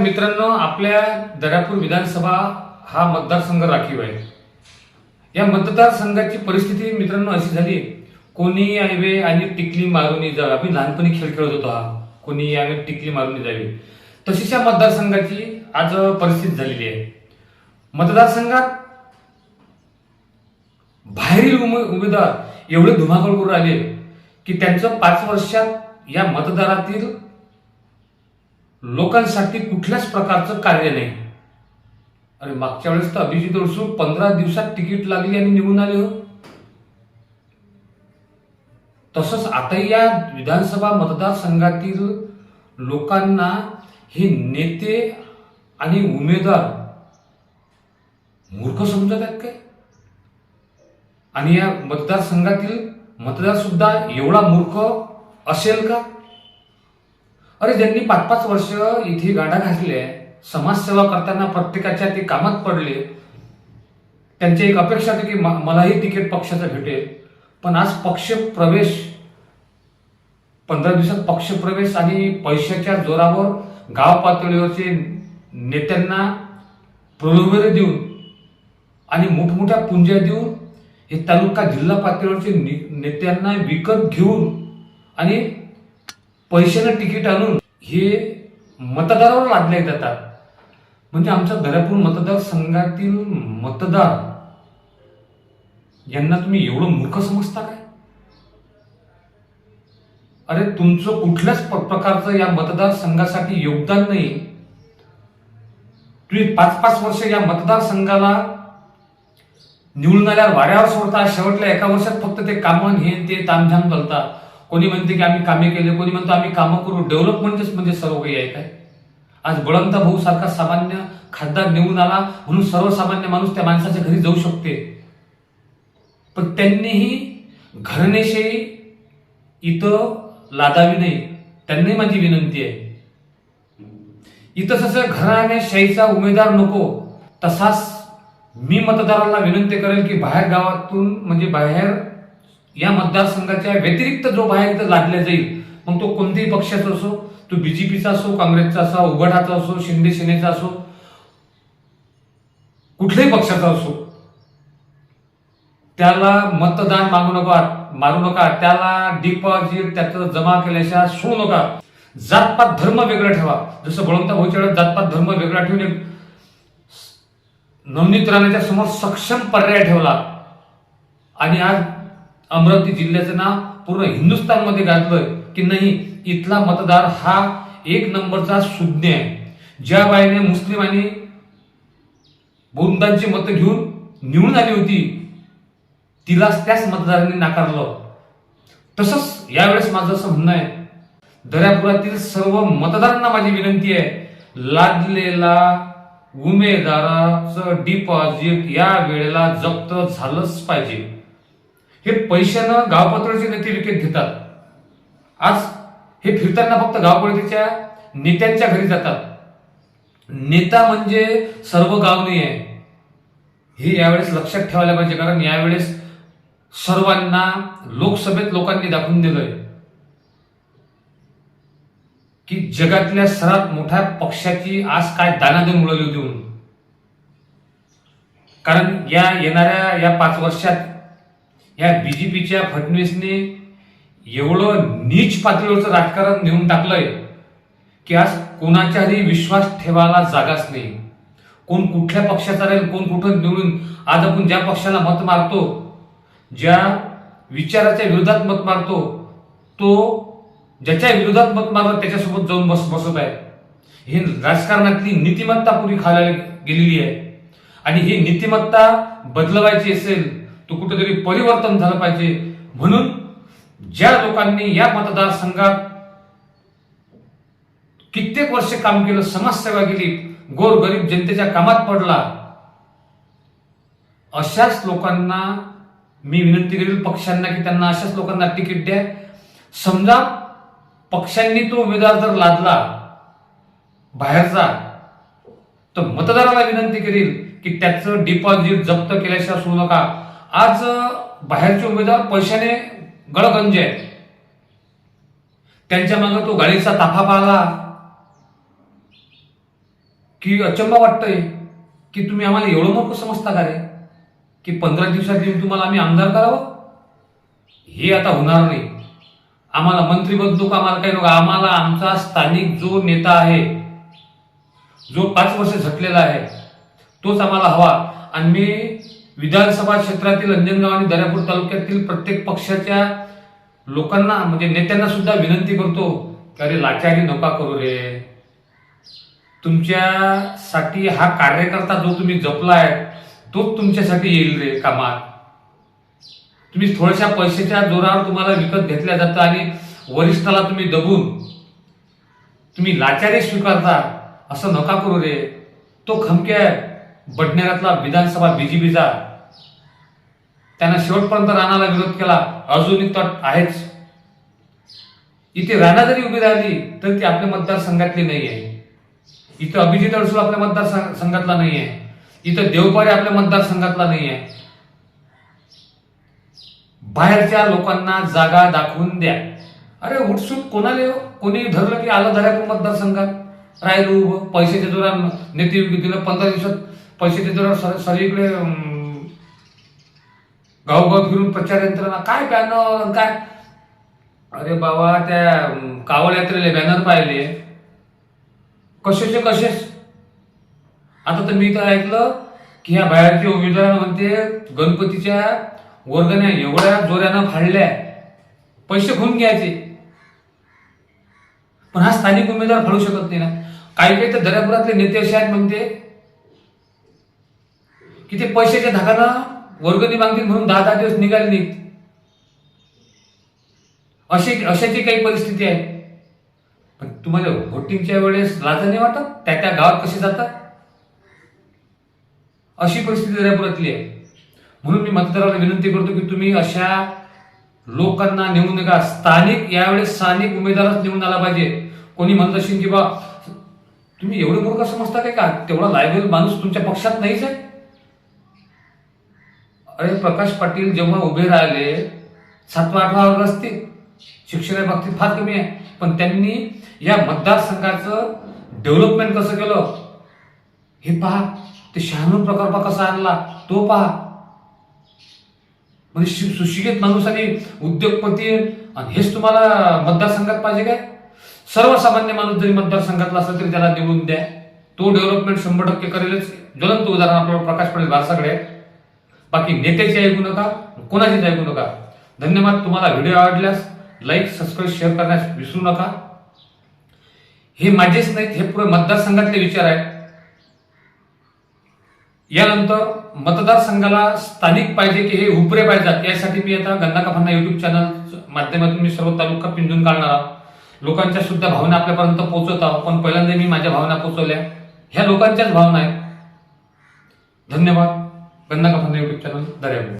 मित्रांनो आपल्या दर्यापूर विधानसभा हा मतदारसंघ राखीव आहे. या मतदारसंघाची परिस्थिती मित्रांनो अशी झाली कोणी यावे आणि टिकली मारून जावे. आम्ही लहानपणी खेळ खेळत होतो हा. कोणी यावे टिकली मारून जावी. तशीच या मतदारसंघाची आज परिस्थिती झालेली आहे. मतदारसंघात बाहेरील उमे- उमेदवार एवढे धुमाकूळ करून आले की त्यांचं पाच वर्षात या मतदारातील लोकांसाठी कुठल्याच प्रकारचं कार्य नाही. अरे मागच्या वेळेस तर अभिजित अडसू पंधरा दिवसात तिकीट लागली आणि निघून आले हो. तसंच आताही या विधानसभा मतदारसंघातील लोकांना हे नेते आणि उमेदवार मूर्ख समजत आहेत काय? आणि या मतदारसंघातील मतदार सुद्धा एवढा मूर्ख असेल का? अरे ज्यांनी पाच पाच वर्ष इथे गाडा घातले समाजसेवा करताना प्रत्येकाच्या ते कामात पडले त्यांची एक अपेक्षा होती की मलाही तिकीट पक्षाचं भेटेल. पण आज पक्ष प्रवेश पंधरा दिवसात पक्ष प्रवेश आणि पैशाच्या जोरावर गाव पातळीवरचे नेत्यांना प्रलोभने देऊन आणि मोठमोठ्या पुंज्या देऊन हे तालुका जिल्हा पातळीवरचे नि- नेत्यांना विकत घेऊन आणि पैशानं तिकीट आणून हे मतदारावर लादले जातात. म्हणजे आमच्या दर्यापूर मतदारसंघातील मतदार यांना तुम्ही एवढं मूर्ख समजता काय? अरे तुमचं कुठल्याच प्रकारचं या मतदारसंघासाठी योगदान नाही. तुम्ही पाच पाच वर्ष या मतदारसंघाला निवडून आल्यावर वाऱ्यावर सोडता शेवटल्या एका वर्षात फक्त ते कामं हे ते तामझाम करता कोणी म्हणते की आम्ही कामे केले कोणी म्हणतो आम्ही कामं करू. डेव्हलपमेंटच म्हणजे सर्व काही आहे काय? आज बळंता भाऊ सारखा सामान्य खासदार निवडून आला म्हणून सर्वसामान्य माणूस त्या माणसाच्या घरी जाऊ शकते. पण त्यांनीही घरनेशाही इथं लादावी नाही. त्यांनी माझी विनंती आहे. इथं जसं घराण्याशाहीचा उमेदवार नको तसाच मी मतदाराला विनंती करेल की बाहेर गावातून म्हणजे बाहेर या मतदारसंघाच्या व्यतिरिक्त जो बाहेर इथं जाईल मग तो कोणत्याही पक्षाचा असो तो बीजेपीचा असो काँग्रेसचा असो उघडाचा असो शिंदे सेनेचा असो कुठल्याही पक्षाचा असो त्याला मतदान मागू नका मारू नका त्याला डिपॉझिट त्याचं जमा केल्याशिवाय सोडू नका. जातपात धर्म वेगळा ठेवा. जसं बळवंत भाऊच्या वेळेस जातपात धर्म वेगळा ठेवून एक नवनीत राणाच्या समोर सक्षम पर्याय ठेवला. आणि आज अमरावती जिल्ह्याचं नाव पूर्ण हिंदुस्थानमध्ये गाजलोय की नाही इथला मतदार हा एक नंबरचा सुज्ञ आहे. ज्या बाईने मुस्लिम आणि बौद्धांची मतं घेऊन निवडून आली होती तिलाच त्याच मतदारांनी नाकारलं. तसंच यावेळेस माझं असं म्हणणं आहे दर्यापुरातील सर्व मतदारांना माझी विनंती आहे लादलेला उमेदवाराचं डिपॉझिट या वेळेला जप्त झालंच पाहिजे. हे पैशानं गाव पातळीचे नेते विकत घेतात. आज हे फिरताना फक्त गावपातळीच्या नेत्यांच्या घरी जातात. नेता म्हणजे सर्व गाव नाही आहे हे यावेळेस लक्षात ठेवायला पाहिजे कारण यावेळेस सर्वांना लोकसभेत लोकांनी दाखवून दिलंय की जगातल्या सर्वात मोठ्या पक्षाची आज काय दानादन उडवली होती म्हणून. कारण या येणाऱ्या या पाच वर्षात या पीच्या फडणवीसने एवढं नीच पातळीवरचं राजकारण नेऊन टाकलंय की आज कोणाच्याही विश्वास ठेवायला जागाच नाही. कोण कुठल्या पक्षाचा राहील कोण कुठं निवडून आज आपण ज्या पक्षाला मत मारतो ज्या विचाराच्या विरोधात मत मारतो तो ज्याच्या विरोधात मत मारतो त्याच्यासोबत जाऊन बस बसत आहे. हे राजकारणातली नीतिमत्ता पुरी खायला गेलेली आहे. आणि ही नीतिमत्ता बदलवायची असेल तो कुठेतरी परिवर्तन झालं पाहिजे. म्हणून ज्या लोकांनी या मतदारसंघात कित्येक वर्ष काम केलं समाजसेवा केली गोरगरीब जनतेच्या कामात पडला अशाच लोकांना मी विनंती करेल पक्षांना की त्यांना अशाच लोकांना तिकीट द्या. समजा पक्षांनी तो उमेदवार जर लादला बाहेरचा तर मतदाराला विनंती करेल की त्याचं डिपॉझिट जप्त केल्याशिवाय सोडू नका. आज बाहेरचे उमेदवार पैशाने गळगंज आहे त्यांच्या मागे तो गाडीचा ताफा पाहला. की अचंबा वाटतंय की तुम्ही आम्हाला एवढं मोठं समजता का रे? की पंधरा दिवसात येऊन तुम्हाला आम्ही आमदार करावं? हे आता होणार नाही. आम्हाला मंत्री बदलू का आम्हाला काही नको. आम्हाला आमचा स्थानिक जो नेता आहे जो पाच वर्ष झटलेला आहे तोच आम्हाला हवा. आणि मी विधानसभा क्षेत्रातील अंजनगाव आणि दर्यापूर तालुक्यातील प्रत्येक पक्षाच्या लोकांना म्हणजे नेत्यांना सुद्धा विनंती करतो की अरे लाचारी नका करू रे. तुमच्यासाठी हा कार्यकर्ता जो तुम्ही जपलाय तोच तुमच्यासाठी येईल रे कामात. तुम्ही थोड्याशा पैशाच्या जोरावर तुम्हाला विकत घेतल्या जातं आणि वरिष्ठाला तुम्ही दबून तुम्ही लाचारी स्वीकारता असं नका करू रे. तो खमक्या बडनेरातला विधानसभा बीजेपीचा. त्यांना शेवटपर्यंत राणाला विरोध केला. अजूनही तट आहेच. इथे राणा जरी उभी राहिली तर ती आपल्या मतदारसंघातली नाही आहे. इथं अभिजित अडसूळ आपल्या मतदार संघातला नाही आहे. इथं देवपारे आपल्या मतदारसंघातला नाही आहे. बाहेरच्या लोकांना जागा दाखवून द्या. अरे उठसूट कोणाला हो? कोणी धरलं की आलं दर्यापूर मतदारसंघात? राहिलो उभं. पैशाच्या जोरावर नेते दिलं पंधरा दिवसात पैशाच्या जोरावर सर सगळीकडे गावगाव फिरून प्रचार यंत्रणा. काय बॅनर काय? अरे बाबा त्या कावड यात्रेले बॅनर पाहिले. कसेचे कसेच? आता तर मी तर ऐकलं की ह्या बाहेरचे उमेदवार म्हणते गणपतीच्या वर्गण्या एवढ्या जोऱ्यानं फाडल्या पैसे घेऊन घ्यायचे. पण हा स्थानिक उमेदवार फाडू शकत नाही ना. काही काही तर दर्यापुरातले नेते असे आहेत म्हणते की ते पैशाच्या धाकानं वर्गणी मागतील म्हणून दहा दहा दिवस निघाले नाहीत. अशी अशाची काही परिस्थिती आहे. पण तुम्हाला व्होटिंगच्या वेळेस लाज नाही वाटत? त्या त्या गावात कसे जातात? अशी परिस्थिती रायपुरातली आहे. म्हणून मी मतदाराला विनंती करतो की तुम्ही अशा लोकांना नेऊ नका. स्थानिक यावेळेस स्थानिक उमेदवारच निवडून आला पाहिजे. कोणी म्हणत असेल की बा तुम्ही एवढे मूर्ख समजता काय का? तेवढा लायबल माणूस तुमच्या पक्षात नाहीच आहे. अरे प्रकाश पाटील जेव्हा उभे राहिले सातवा आठवा वर्ग असतील. शिक्षणा बाबतीत फार कमी आहे. पण त्यांनी या मतदारसंघाचं डेव्हलपमेंट कसं केलं? हे पहा ते शहाणूर प्रकल्प कसा आणला? तो पहा. म्हणजे शि- सुशिक्षित माणूस आणि उद्योगपती आणि हेच तुम्हाला मतदारसंघात पाहिजे काय? सर्वसामान्य माणूस जरी मतदारसंघातला असेल तरी त्याला निवडून द्या. तो डेव्हलपमेंट शंभर टक्के करेलच. ज्वलंत उदाहरण आपल्याला प्रकाश पाटील भारसाकडे आहे. बाकी नेत्याची ऐकू नका कोणाचीच ऐकू नका. धन्यवाद तुम्हाला व्हिडिओ आवडल्यास लाईक सबस्क्राईब शेअर करण्यास विसरू नका. हे माझेच नाहीत हे पुरे मतदारसंघातले विचार आहेत. यानंतर मतदारसंघाला स्थानिक पाहिजे की हे उपरे पाहिजेत यासाठी मी आता गंगा कफांना युट्यूब चॅनल माध्यमातून मी सर्व तालुका पिंजून काढणार लोकांच्या सुद्धा भावना आपल्यापर्यंत पोहोचवत आहोत पण पहिल्यांदा मी माझ्या भावना पोहोचवल्या. ह्या लोकांच्याच भावना आहेत. धन्यवाद. गंगा कफांना युट्यूब चॅनल दर्यापूर